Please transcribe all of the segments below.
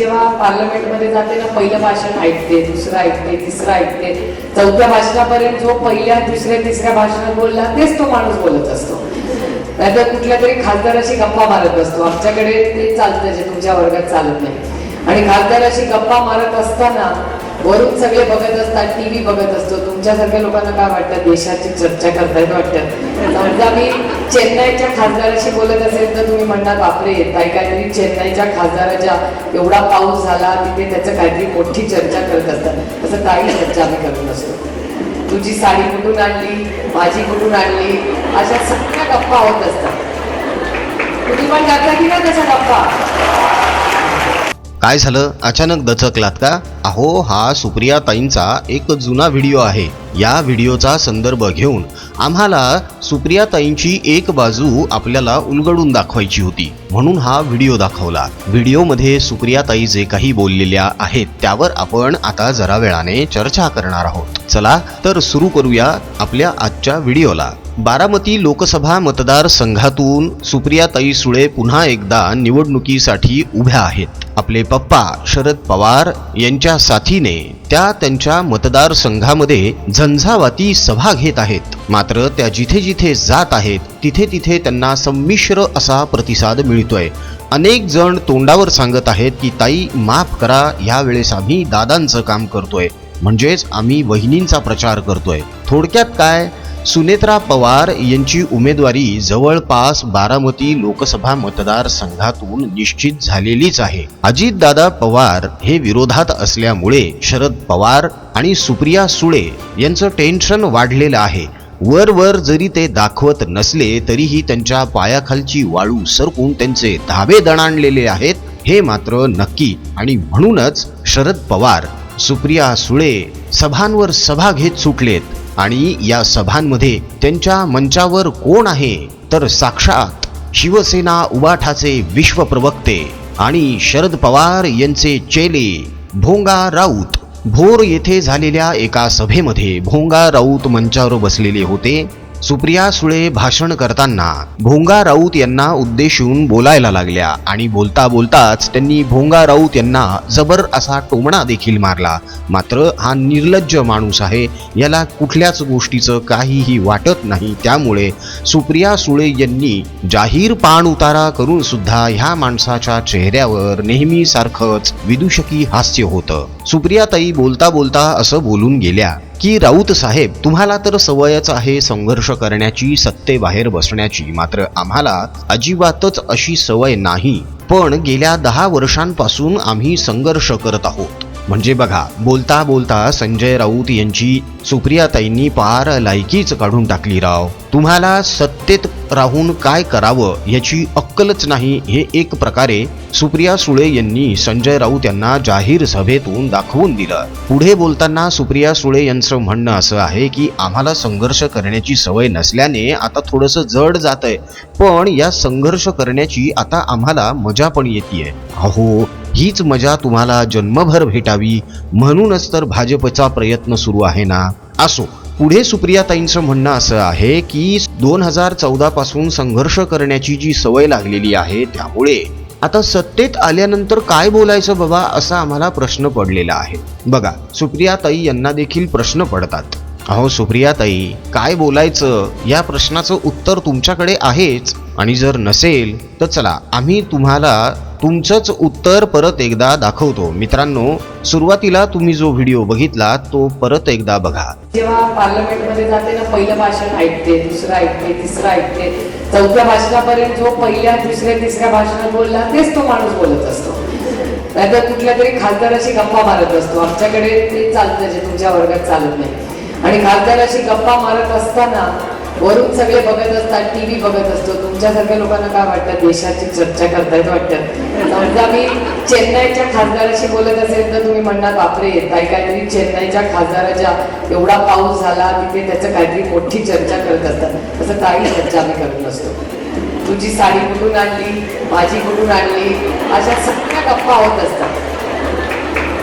जेव्हा पार्लमेंटमध्ये जाते ना पहिलं भाषण ऐकते दुसरं ऐकते तिसरं ऐकते. चौथ्या भाषणापर्यंत जो पहिल्या दुसऱ्या तिसऱ्या भाषणात बोलला तेच तो माणूस बोलत असतो. नाहीतर कुठल्या तरी खासदाराशी गप्पा मारत असतो. आमच्याकडे ते चालतं जे तुमच्या वर्गात चालत नाही. आणि खासदाराशी गप्पा मारत असताना वरून सगळे बघत असतात टीव्ही बघत असतो. तुमच्यासारख्या लोकांना काय वाटतं? देशाची चर्चा करतायत वाटतं. समजा मी चेन्नईच्या खासदाराशी बोलत असेल तर तुम्ही म्हणणार बापरे काही काहीतरी चेन्नईच्या खासदाराच्या एवढा पाऊस झाला तिथे त्याचं काहीतरी मोठी चर्चा करत असतात. असं काही चर्चा आम्ही करत नसतो तुझी साडी कुठून आणली? माझी कुठून आणली? अशा सगळ्या गप्पा होत असतात. तुम्ही पण करता की ना तशा गप्पा? काय झालं? अचानक दचकलात का? अहो हा सुप्रिया ताईंचा एक जुना व्हिडिओ आहे. या व्हिडिओचा संदर्भ घेऊन आम्हाला सुप्रियाताईंची एक बाजू आपल्याला उलगडून दाखवायची होती. म्हणून हा व्हिडिओ दाखवला. व्हिडिओमध्ये सुप्रियाताई जे काही बोललेल्या आहेत त्यावर आपण आता जरा वेळाने चर्चा करणार आहोत. चला तर सुरू करूया आपल्या आजच्या व्हिडिओला. बारामती लोकसभा मतदारसंघातून सुप्रियाताई सुळे पुन्हा एकदा निवडणुकीसाठी उभ्या आहेत. आपले पप्पा शरद पवार यांच्या साथीने त्या त्यांच्या मतदारसंघामध्ये झंझावाती सभा घेत आहेत. मात्र त्या जिथे जिथे जात आहेत तिथे तिथे त्यांना संमिश्र असा प्रतिसाद मिळतोय. अनेक जण तोंडावर सांगत आहेत की ताई माफ करा यावेळेस आम्ही दादांचं काम करतोय. म्हणजेच आम्ही वहिनींचा प्रचार करतोय. थोडक्यात काय? सुनेत्रा पवार यांची उमेदवारी जवळपास बारामती लोकसभा मतदारसंघातून निश्चित झालेलीच आहे. अजितदादा पवार हे विरोधात असल्यामुळे शरद पवार आणि सुप्रिया सुळे यांचं टेन्शन वाढलेलं आहे. वर वर जरी ते दाखवत नसले तरीही त्यांच्या पायाखालची वाळू सरकून त्यांचे धावे दणाणलेले आहेत हे मात्र नक्की. आणि म्हणूनच शरद पवार सुप्रिया सुळे सभांवर सभा घेत सुटलेत. आणि या सभांमध्ये त्यांच्या मंचावर कोण आहे तर साक्षात शिवसेना उबाठाचे विश्वप्रवक्ते आणि शरद पवार यांचे चेले भोंगा राऊत. भोर येथे झालेल्या एका सभेमध्ये भोंगा राऊत मंचावर बसलेले होते. सुप्रिया सुळे भाषण करताना भोंगा राऊत यांना उद्देशून बोलायला लागल्या आणि बोलता बोलताच त्यांनी भोंगा राऊत यांना जबर असा टोमणा देखील मारला. मात्र हा निर्लज्ज माणूस आहे याला कुठल्याच गोष्टीचं काहीही वाटत नाही. त्यामुळे सुप्रिया सुळे यांनी जाहीर पाण उतारा करून सुद्धा ह्या माणसाच्या चेहऱ्यावर नेहमी सारखंच विदूषकी हास्य होतं. सुप्रियाताई बोलता बोलता असं बोलून गेल्या. की राऊत साहेब तुम्हाला तर सवयच आहे संघर्ष करण्याची सत्तेबाहेर बसण्याची. मात्र आम्हाला अजिबातच अशी सवय नाही. पण गेल्या दहा वर्षांपासून आम्ही संघर्ष करत आहोत. म्हणजे बघा बोलता बोलता संजय राऊत यांची सुप्रियाताईंनी पार लायकीच काढून टाकली राव. तुम्हाला सत्तेत राहून काय करावं याची अक्कलच नाही. हे एक प्रकारे सुप्रिया सुळे यांनी संजय राऊत यांना जाहीर सभेतून दाखवून दिलं. पुढे बोलताना सुप्रिया सुळे यांचं म्हणणं असं आहे की आम्हाला संघर्ष करण्याची सवय नसल्याने आता थोडंसं जड जात आहे पण या संघर्ष करण्याची आता आम्हाला मजा पण येते अहो हीच मजा तुम्हाला जन्मभर भेटावी म्हणूनच तर भाजपचा प्रयत्न सुरू आहे ना? असो पुढे सुप्रियाताईंचं म्हणणं असं आहे की दोन हजार चौदा पासून संघर्ष करण्याची जी सवय लागलेली आहे त्यामुळे आता सत्तेत आल्यानंतर काय बोलायचं बाबा असा आम्हाला प्रश्न पडलेला आहे. बघा सुप्रियाताई यांना देखील प्रश्न पडतात. अहो सुप्रियाताई काय बोलायचं? या प्रश्नाचं उत्तर तुमच्याकडे आहेच. आणि जर नसेल तर चला आम्ही तुम्हाला तुमचंच उत्तर परत एकदा दाखवतो. मित्रांनो सुरुवातीला तुम्ही जो व्हिडिओ बघितला तो परत एकदा बघा. जेव्हा पार्लमेंटमध्ये जाते ना पहिलं भाषण ऐकते दुसरं ऐकते तिसरं ऐकते चौथ्या भाषणापर्यंत जो पहिल्या दुसऱ्या तिसऱ्या भाषणात बोलला तेच तो माणूस बोलत असतो. नाहीतर कुठल्या तरी खासदाराशी गप्पा मारत असतो. आमच्याकडे ते चालतं जे तुमच्या वर्गात चालत नाही. आणि खासदाराशी गप्पा मारत असताना वरून सगळे बघत असतात टीव्ही बघत असतो. तुमच्यासारख्या लोकांना काय वाटतं? देशाची चर्चा करतायत वाटतं. समजा मी चेन्नईच्या खासदाराशी बोलत असेल तर तुम्ही म्हणणार बापरे ताई काहीतरी चेन्नईच्या खासदाराच्या एवढा पाऊस झाला तिथे त्याचं काहीतरी मोठी चर्चा करत असतात. तसं काही चर्चा आम्ही करत नसतो तुझी साडी कुठून आणली? माझी कुठून आणली? अशा सगळ्या गप्पा होत असतात.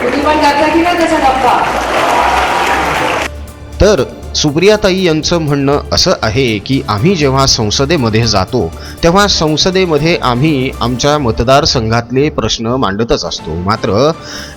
तुम्ही पण करता की ना तशा गप्पा? तर सुप्रियाताई यांचं म्हणणं असं आहे की आम्ही जेव्हा संसदेमध्ये जातो तेव्हा संसदेमध्ये आम्ही आमच्या मतदारसंघातले प्रश्न मांडतच असतो. मात्र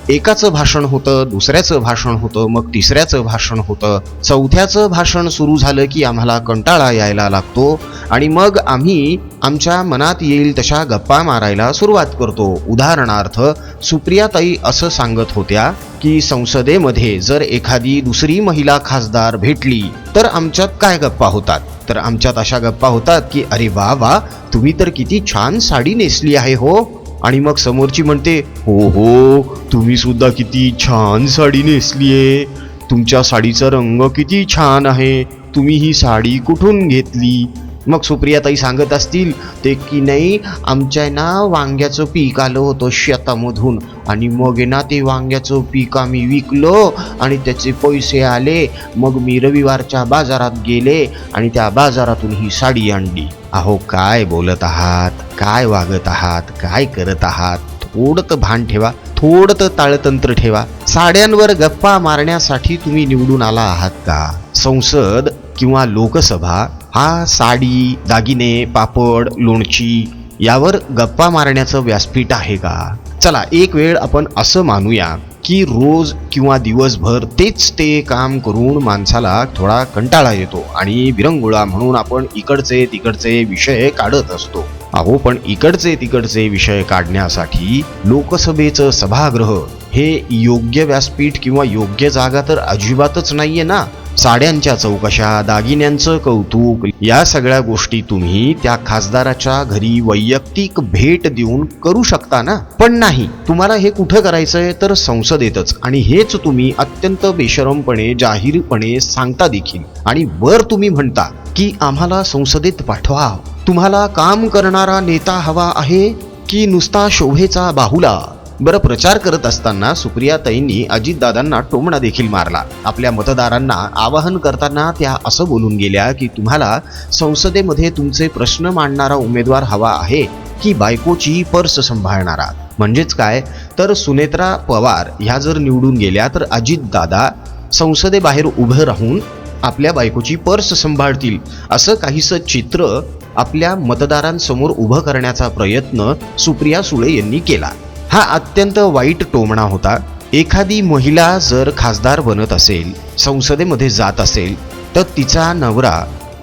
एकाचं भाषण होतं दुसऱ्याचं भाषण होतं मग तिसऱ्याचं भाषण होतं. चौथ्याचं भाषण सुरू झालं की आम्हाला कंटाळा यायला लागतो आणि मग आम्ही आमच्या मनात येईल तशा गप्पा मारायला सुरुवात करतो. उदाहरणार्थ सुप्रियाताई असं सांगत होत्या की संसदेमध्ये जर एखादी दुसरी महिला खासदार भेटली तर आमच्यात काय गप्पा होतात? तर आमच्यात अशा गप्पा होतात की अरे वा वा तुम्ही तर किती छान साडी नेसली आहे हो. आणि मग समोरची म्हणते हो हो तुम्ही सुद्धा किती छान साडी नेसली आहे. तुमच्या साडीचा रंग किती छान आहे. तुम्ही ही साडी कुठून घेतली? मग सुप्रियाताई सांगत असतील ते की नाही आमच्या ना वांग्याचं पीक आलं होतं शेतामधून आणि मग ना ते वांग्याचं पीक आम्ही विकलो आणि त्याचे पैसे आले. मग मी रविवारच्या बाजारात गेले आणि त्या बाजारातून ही साडी आणली. अहो काय बोलत आहात? काय वागत आहात? काय करत आहात? थोडं तर भान ठेवा थोडं तर ताळतंत्र ठेवा. साड्यांवर गप्पा मारण्यासाठी तुम्ही निवडून आला आहात का? संसद किंवा लोकसभा हा साडी दागिने पापड लोणची यावर गप्पा मारण्याचं व्यासपीठ आहे का? चला एक वेळ आपण असं मानूया की रोज किंवा दिवसभर तेच ते काम करून माणसाला थोडा कंटाळा येतो आणि विरंगुळा म्हणून आपण इकडचे तिकडचे विषय काढत असतो. अहो पण इकडचे तिकडचे विषय काढण्यासाठी लोकसभेचं सभागृह हे योग्य व्यासपीठ किंवा योग्य जागा तर अजिबातच नाहीये ना? साड्यांच्या चौकशा दागिन्यांचं कौतुक या सगळ्या गोष्टी तुम्ही त्या खासदाराच्या घरी वैयक्तिक भेट देऊन करू शकता ना? पण नाही तुम्हाला हे कुठं करायचंय तर संसदेतच. आणि हेच तुम्ही अत्यंत बेशरमपणे जाहीरपणे सांगता देखील. आणि वर तुम्ही म्हणता की आम्हाला संसदेत पाठवा. तुम्हाला काम करणारा नेता हवा आहे की नुसता शोभेचा बाहुला? बरं प्रचार करत असताना सुप्रियाताईंनी अजितदादांना टोमणा देखील मारला. आपल्या मतदारांना आवाहन करताना त्या असं बोलून गेल्या की तुम्हाला संसदेमध्ये तुमचे प्रश्न मांडणारा उमेदवार हवा आहे की बायकोची पर्स सांभाळणारा. म्हणजेच काय? तर सुनेत्रा पवार ह्या जर निवडून गेल्या तर अजितदादा संसदेबाहेर उभं राहून आपल्या बायकोची पर्स सांभाळतील असं काहीसं चित्र आपल्या मतदारांसमोर उभं करण्याचा प्रयत्न सुप्रिया सुळे यांनी केला. हा अत्यंत वाईट टोमणा होता. एखादी महिला जर खासदार बनत असेल संसदेमध्ये जात असेल तर तिचा नवरा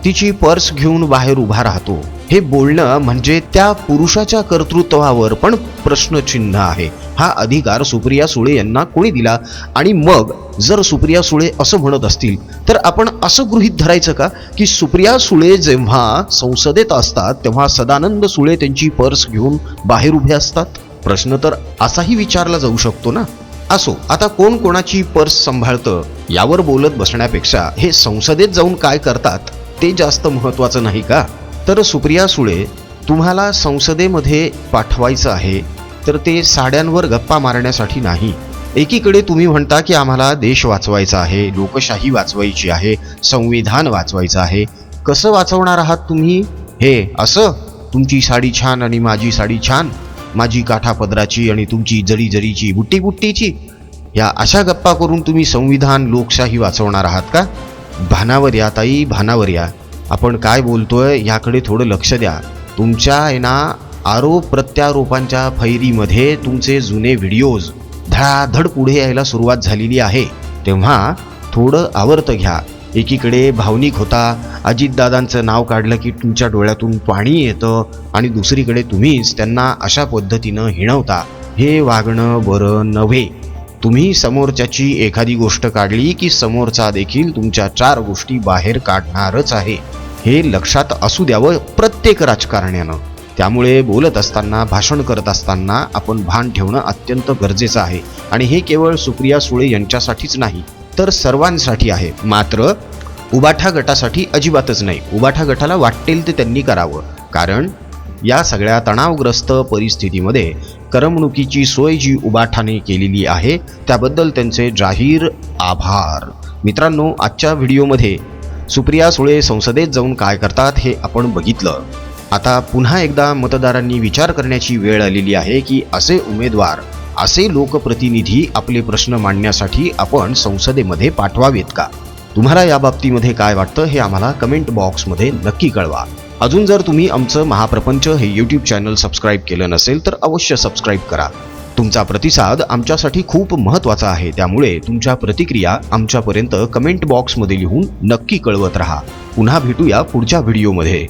तिची पर्स घेऊन बाहेर उभा राहतो. हे बोलणं म्हणजे त्या पुरुषाच्या कर्तृत्वावर पण प्रश्नचिन्ह आहे. हा अधिकार सुप्रिया सुळे यांना कोणी दिला? आणि मग जर सुप्रिया सुळे असं म्हणत असतील तर आपण असं गृहीत धरायचं का? की सुप्रिया सुळे जेव्हा संसदेत असतात तेव्हा सदानंद सुळे त्यांची पर्स घेऊन बाहेर उभे असतात? प्रश्न तर असाही विचारला जाऊ शकतो ना? असो आता कोण कोणाची पर्स सांभाळतं यावर बोलत बसण्यापेक्षा हे संसदेत जाऊन काय करतात ते जास्त महत्वाचं नाही का? तर सुप्रिया सुळे तुम्हाला संसदेमध्ये पाठवायचं आहे तर ते साड्यांवर गप्पा मारण्यासाठी नाही. एकीकडे तुम्ही म्हणता की आम्हाला देश वाचवायचा आहे लोकशाही वाचवायची आहे संविधान वाचवायचं आहे. कसं वाचवणार आहात तुम्ही? हे असं? तुमची साडी छान आणि माझी साडी छान. माझी काठा पदराची आणि तुमची जरी जरीची बुट्टी बुट्टीची या अशा गप्पा करून तुम्ही संविधान लोकशाही वाचवणार आहात का? भानावर या ताई भानावर या. आपण काय बोलतोय याकडे थोडं लक्ष द्या. तुमच्या आहे ना आरोप प्रत्यारोपांच्या फैरीमध्ये तुमचे जुने व्हिडिओज धडाधड पुढे यायला सुरुवात झालेली आहे. तेव्हा थोडं आवर्त घ्या. एकीकडे भावनिक होता. अजितदादांचं नाव काढलं की तुमच्या डोळ्यातून पाणी येतं आणि दुसरीकडे तुम्हीच त्यांना अशा पद्धतीनं हिणवता. हे वागणं बरं नव्हे. तुम्ही समोरच्याची एखादी गोष्ट काढली की समोरचा देखील तुमच्या चार गोष्टी बाहेर काढणारच आहे. हे लक्षात असू द्यावं प्रत्येक राजकारण्यानं. त्यामुळे बोलत असताना भाषण करत असताना आपण भान ठेवणं अत्यंत गरजेचं आहे. आणि हे केवळ सुप्रिया सुळे यांच्यासाठीच नाही. तर सर्वांसाठी आहे. मात्र उबाठा गटासाठी अजिबातच नाही. उबाठा गटाला वाटेल ते त्यांनी करावं. कारण या सगळ्या तणावग्रस्त परिस्थितीमध्ये करमणुकीची सोय जी उबाठाने केलेली आहे त्याबद्दल त्यांचे जाहीर आभार. मित्रांनो आजच्या व्हिडिओमध्ये सुप्रिया सुळे संसदेत जाऊन काय करतात हे आपण बघितलं. आता पुन्हा एकदा मतदारांनी विचार करण्याची वेळ आलेली आहे की असे उमेदवार असे लोकप्रतिनिधी आपले प्रश्न मांडण्यासाठी आपण संसदेमध्ये पाठवावेत का? तुम्हाला या बाबतीमध्ये काय वाटतं हे आम्हाला कमेंट बॉक्समध्ये नक्की कळवा. अजून जर तुम्ही आमचं महाप्रपंच हे यूट्यूब चॅनल सबस्क्राईब केलं नसेल तर अवश्य सबस्क्राईब करा. तुमचा प्रतिसाद आमच्यासाठी खूप महत्त्वाचा आहे. त्यामुळे तुमच्या प्रतिक्रिया आमच्यापर्यंत कमेंट बॉक्समध्ये लिहून नक्की कळवत राहा. पुन्हा भेटूया पुढच्या व्हिडिओमध्ये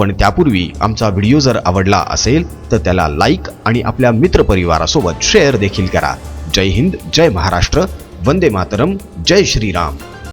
पण त्यापूर्वी आमचा व्हिडिओ जर आवडला असेल तर त्याला लाईक आणि आपल्या मित्रपरिवारासोबत शेअर देखील करा. जय हिंद जय महाराष्ट्र वंदे मातरम जय श्रीराम.